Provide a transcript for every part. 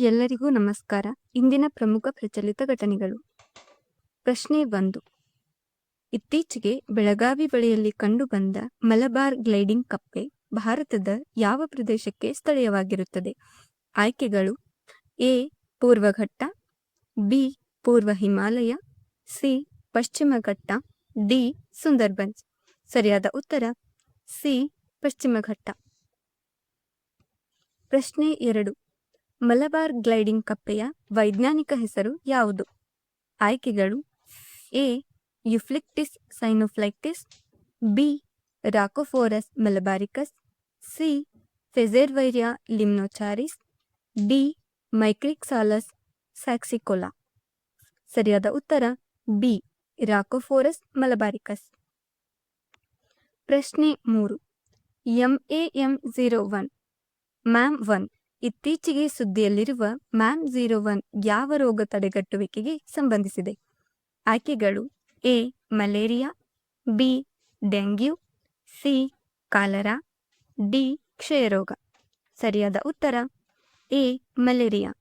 ಎಲ್ಲರಿಗೂ ನಮಸ್ಕಾರ. ಇಂದಿನ ಪ್ರಮುಖ ಪ್ರಚಲಿತ ಘಟನೆಗಳು. ಪ್ರಶ್ನೆ ಒಂದು. ಇತ್ತೀಚೆಗೆ ಬೆಳಗಾವಿ ಬಳಿಯಲ್ಲಿ ಕಂಡುಬಂದ ಮಲಬಾರ್ ಗ್ಲೈಡಿಂಗ್ ಕಪ್ಪೆ ಭಾರತದ ಯಾವ ಪ್ರದೇಶಕ್ಕೆ ಸ್ಥಳೀಯವಾಗಿರುತ್ತದೆ? ಆಯ್ಕೆಗಳು. ಎ. ಪೂರ್ವಘಟ್ಟ. ಬಿ. ಪೂರ್ವ ಹಿಮಾಲಯ. ಸಿ. ಪಶ್ಚಿಮ ಘಟ್ಟ. ಡಿ. ಸುಂದರ್ಬನ್ಸ್ ಸರಿಯಾದ ಉತ್ತರ. ಸಿ. ಪಶ್ಚಿಮ ಘಟ್ಟ. ಪ್ರಶ್ನೆ ಎರಡು. ಮಲಬಾರ್ ಗ್ಲೈಡಿಂಗ್ ಕಪ್ಪೆಯ ವೈಜ್ಞಾನಿಕ ಹೆಸರು ಯಾವುದು? ಆಯ್ಕೆಗಳು A. Euphlyctis cyanophlyctis B. Rhacophorus malabaricus, C. Fejervarya limnocharis, D. Micrixalus saxicola. ಸರಿಯಾದ ಉತ್ತರ ಬಿ. Rhacophorus malabaricus. ಪ್ರಶ್ನೆ ಮೂರು. M A M zero one, MAM one. ಇತ್ತೀಚೆಗೆ ಸುದ್ದಿಯಲ್ಲಿರುವ ಮ್ಯಾಮ್ ಝೀರೋ ಒನ್ ಯಾವ ರೋಗ ತಡೆಗಟ್ಟುವಿಕೆಗೆ ಸಂಬಂಧಿಸಿದೆ? ಆಯ್ಕೆಗಳು A, malaria, B, dengue, C, cholera, D, ಕ್ಷಯರೋಗ. ಸರಿಯಾದ ಉತ್ತರ ಎ, ಮಲೇರಿಯಾ.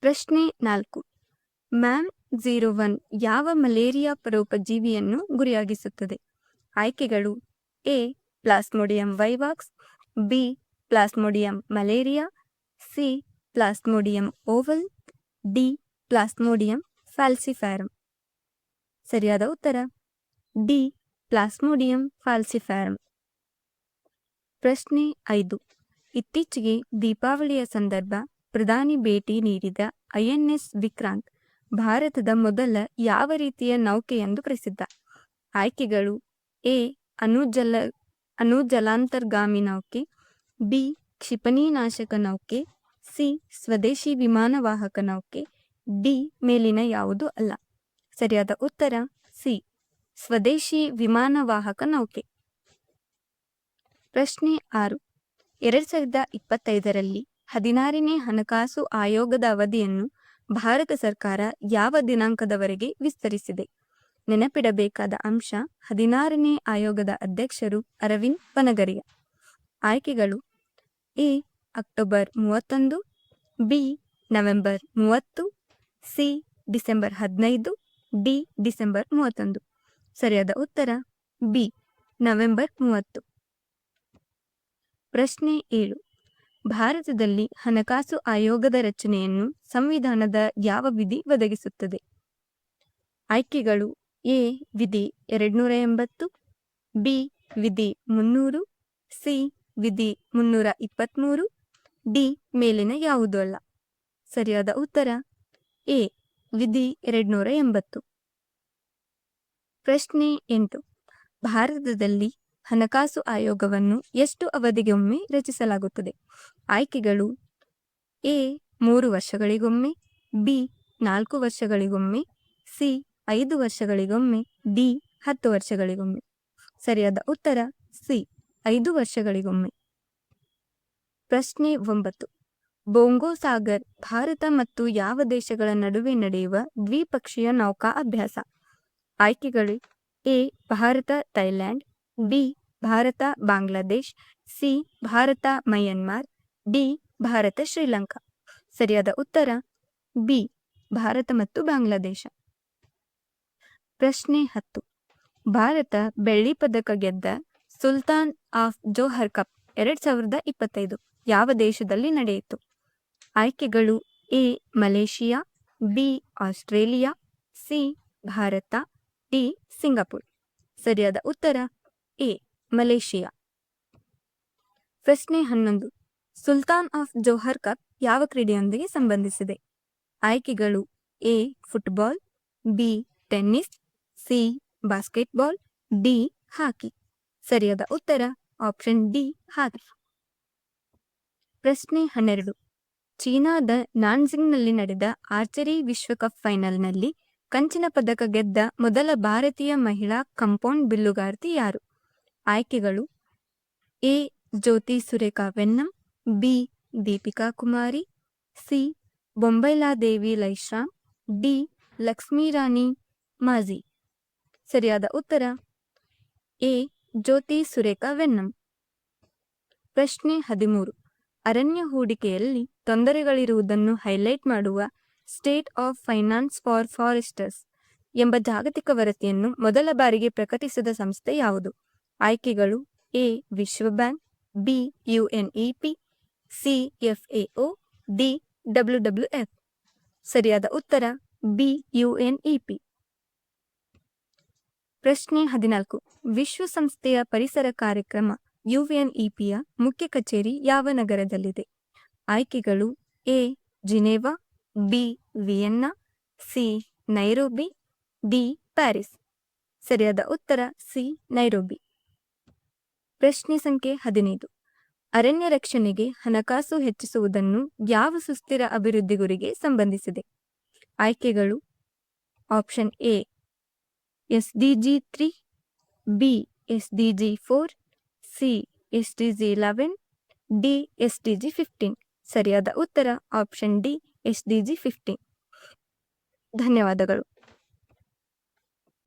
ಪ್ರಶ್ನೆ ನಾಲ್ಕು. ಮ್ಯಾಮ್ ಝೀರೋ ಒನ್ ಯಾವ ಮಲೇರಿಯಾ ಪರೋಪಜೀವಿಯನ್ನು ಗುರಿಯಾಗಿಸುತ್ತದೆ? ಆಯ್ಕೆಗಳು A, plasmodium vivax, B plasmodium malariae, C plasmodium ovale, D plasmodium falciparum ಸರಿಯಾದ ಉತ್ತರ? ಡಿ ಪ್ಲಾಸ್ಮೋಡಿಯಂ ಫ್ಯಾಲ್ಸಿಫ್ಯಾರಮ್ ಪ್ರಶ್ನೆ ಐದು. ಇತ್ತೀಚೆಗೆ ದೀಪಾವಳಿಯ ಸಂದರ್ಭ ಪ್ರಧಾನಿ ಭೇಟಿ ನೀಡಿದ ಐಎನ್ಎಸ್ ವಿಕ್ರಾಂತ್ ಭಾರತದ ಮೊದಲ ಯಾವ ರೀತಿಯ ನೌಕೆ ಎಂದು ಪ್ರಸಿದ್ಧ. ಆಯ್ಕೆಗಳು ಎ ಅನುಜಲ ಅನುಜಲಾಂತರ್ಗಾಮಿ ನೌಕೆ ಬಿ ಕ್ಷಿಪಣಿ ನಾಶಕ ನೌಕೆ, ಸಿ, ಸ್ವದೇಶಿ ವಿಮಾನವಾಹಕ ನೌಕೆ, ಡಿ, ಮೇಲಿನ ಯಾವುದು ಅಲ್ಲ. ಸರಿಯಾದ ಉತ್ತರ, ಸಿ, ಸ್ವದೇಶಿ ವಿಮಾನವಾಹಕ ನೌಕೆ. ಪ್ರಶ್ನೆ ಆರು. ಎರಡು ಸಾವಿರದ ಇಪ್ಪತ್ತೈದರಲ್ಲಿ ಹದಿನಾರನೇ ಹಣಕಾಸು ಆಯೋಗದ ಅವಧಿಯನ್ನು ಭಾರತ ಸರ್ಕಾರ ಯಾವ ದಿನಾಂಕದವರೆಗೆ ವಿಸ್ತರಿಸಿದೆ? ನೆನಪಿಡಬೇಕಾದ ಅಂಶ, ಹದಿನಾರನೇ ಆಯೋಗದ ಅಧ್ಯಕ್ಷರು ಅರವಿಂದ್ ಪನಗರಿಯ. ಆಯ್ಕೆಗಳು ಎ, ಅಕ್ಟೋಬರ್ ಮೂವತ್ತೊಂದು, ಬಿ, ನವೆಂಬರ್ ಮೂವತ್ತು, ಸಿ, ಡಿಸೆಂಬರ್ ಹದಿನೈದು, ಡಿ, ಡಿಸೆಂಬರ್ ಮೂವತ್ತೊಂದು. ಸರಿಯಾದ ಉತ್ತರ? ಬಿ, ನವೆಂಬರ್ ಮೂವತ್ತು. ಪ್ರಶ್ನೆ ಏಳು. ಭಾರತದಲ್ಲಿ ಹಣಕಾಸು ಆಯೋಗದ ರಚನೆಯನ್ನು ಸಂವಿಧಾನದ ಯಾವ ವಿಧಿ ಒದಗಿಸುತ್ತದೆ? ಆಯ್ಕೆಗಳು ಎ, ವಿಧಿ ಎರಡ್ನೂರ ಎಂಬತ್ತು, ಬಿ, ವಿಧಿ ಮುನ್ನೂರು, ಸಿ ವಿಧಿ ಮುನ್ನೂರ ಇಪ್ಪತ್ತ್ಮೂರು ಡಿ ಮೇಲಿನ ಯಾವುದೂ ಅಲ್ಲ? ಸರಿಯಾದ ಉತ್ತರ, ಎ, ವಿಧಿ ಎರಡ್ನೂರ ಎಂಬತ್ತು. ಪ್ರಶ್ನೆ ಎಂಟು. ಭಾರತದಲ್ಲಿ ಹಣಕಾಸು ಆಯೋಗವನ್ನು ಎಷ್ಟು ಅವಧಿಗೊಮ್ಮೆ ರಚಿಸಲಾಗುತ್ತದೆ? ಆಯ್ಕೆಗಳು, ಎ, ಮೂರು ವರ್ಷಗಳಿಗೊಮ್ಮೆ, ಬಿ, ನಾಲ್ಕು ವರ್ಷಗಳಿಗೊಮ್ಮೆ, ಸಿ, ಐದು ವರ್ಷಗಳಿಗೊಮ್ಮೆ, ಡಿ, ಹತ್ತು ವರ್ಷಗಳಿಗೊಮ್ಮೆ. ಸರಿಯಾದ ಉತ್ತರ, ಸಿ. ಐದು ವರ್ಷಗಳಿಗೊಮ್ಮೆ. ಪ್ರಶ್ನೆ ಒಂಬತ್ತು. ಬೊಂಗೋ ಸಾಗರ್, ಭಾರತ ಮತ್ತು ಯಾವ ದೇಶಗಳ ನಡುವೆ ನಡೆಯುವ ದ್ವಿಪಕ್ಷೀಯ ನೌಕಾ ಅಭ್ಯಾಸ? ಆಯ್ಕೆಗಳು, A, Bharat, Thailand, B, Bharat, Bangladesh, C, Bharat, Myanmar, D, Bharat, Sri Lanka. ಸರಿಯಾದ ಉತ್ತರ, ಬಿ, ಭಾರತ ಮತ್ತು ಬಾಂಗ್ಲಾದೇಶ. ಪ್ರಶ್ನೆ ಹತ್ತು. ಭಾರತ ಬೆಳ್ಳಿ ಪದಕ ಗೆದ್ದ ಸುಲ್ತಾನ್ ಆಫ್ ಜೋಹರ್ ಕಪ್ ಎರಡ್ ಸಾವಿರದ ಇಪ್ಪತ್ತೈದು ಯಾವ ದೇಶದಲ್ಲಿ ನಡೆಯಿತು? ಆಯ್ಕೆಗಳು A, Malaysia, B, Australia, C, Bharat, D, Singapore. ಸರಿಯಾದ ಉತ್ತರ ಎ, ಮಲೇಷಿಯಾ. ಪ್ರಶ್ನೆ ಹನ್ನೊಂದು. ಸುಲ್ತಾನ್ ಆಫ್ ಜೋಹರ್ ಕಪ್ ಯಾವ ಕ್ರೀಡೆಯೊಂದಿಗೆ ಸಂಬಂಧಿಸಿದೆ? ಆಯ್ಕೆಗಳು A, football, B, tennis, C, basketball, D, hockey. ಸರಿಯಾದ ಉತ್ತರ ಆಪ್ಷನ್ ಡಿ ಹಾಗೆ. ಪ್ರಶ್ನೆ ಹನ್ನೆರಡು. ಚೀನಾದ ನಾನ್ಜಿಂಗ್ನಲ್ಲಿ ನಡೆದ ಆರ್ಚರಿ ವಿಶ್ವಕಪ್ ಫೈನಲ್ನಲ್ಲಿ ಕಂಚಿನ ಪದಕ ಗೆದ್ದ ಮೊದಲ ಭಾರತೀಯ ಮಹಿಳಾ ಕಂಪೌಂಡ್ ಬಿಲ್ಲುಗಾರ್ತಿ ಯಾರು? ಆಯ್ಕೆಗಳು A. Jyothi Surekha Vennam, B. Deepika Kumari, C. Bombayla Devi Laishram D. Laxmirani Majhi. ಸರಿಯಾದ ಉತ್ತರ ಎ. ಜ್ಯೋತಿ ಸುರೇಖಾ ವೆನ್ನಂ. ಪ್ರಶ್ನೆ ಹದಿಮೂರು. ಅರಣ್ಯ ಹೂಡಿಕೆಯಲ್ಲಿ ತೊಂದರೆಗಳಿರುವುದನ್ನು ಹೈಲೈಟ್ ಮಾಡುವ state of finance for foresters ಎಂಬ ಜಾಗತಿಕ ವರದಿಯನ್ನು ಮೊದಲ ಬಾರಿಗೆ ಪ್ರಕಟಿಸಿದ ಸಂಸ್ಥೆ ಯಾವುದು? ಆಯ್ಕೆಗಳು ಎ, ವಿಶ್ವ bank, B, UNEP, C, FAO, D, W F. ಸರಿಯಾದ ಉತ್ತರ, ಬಿ, ಯುಎನ್ಇಪಿ. ಪ್ರಶ್ನೆ ಹದಿನಾಲ್ಕು. ವಿಶ್ವಸಂಸ್ಥೆಯ ಪರಿಸರ ಕಾರ್ಯಕ್ರಮ, ಯುಎನ್ಇಪಿಯ ಮುಖ್ಯ ಕಚೇರಿ ಯಾವ ನಗರದಲ್ಲಿದೆ? ಆಯ್ಕೆಗಳು A, Geneva, B, Vienna, C, Nairobi, D, Paris. ಸರಿಯಾದ ಉತ್ತರ ಸಿ, ನೈರೋಬಿ. ಪ್ರಶ್ನೆ ಸಂಖ್ಯೆ ಹದಿನೈದು. ಅರಣ್ಯ ರಕ್ಷಣೆಗೆ ಹಣಕಾಸು ಹೆಚ್ಚಿಸುವುದನ್ನು ಯಾವ ಸುಸ್ಥಿರ ಅಭಿವೃದ್ಧಿ ಗುರಿಗೆ ಸಂಬಂಧಿಸಿದೆ? ಆಯ್ಕೆಗಳು option A SDG three, B SDG four, C SDG eleven D SDG fifteen. ಸರಿಯಾದ ಉತ್ತರ, ಆಪ್ಷನ್ ಡಿ ಎಸ್ಡಿಜಿ ಫಿಫ್ಟೀನ್. ಧನ್ಯವಾದಗಳು.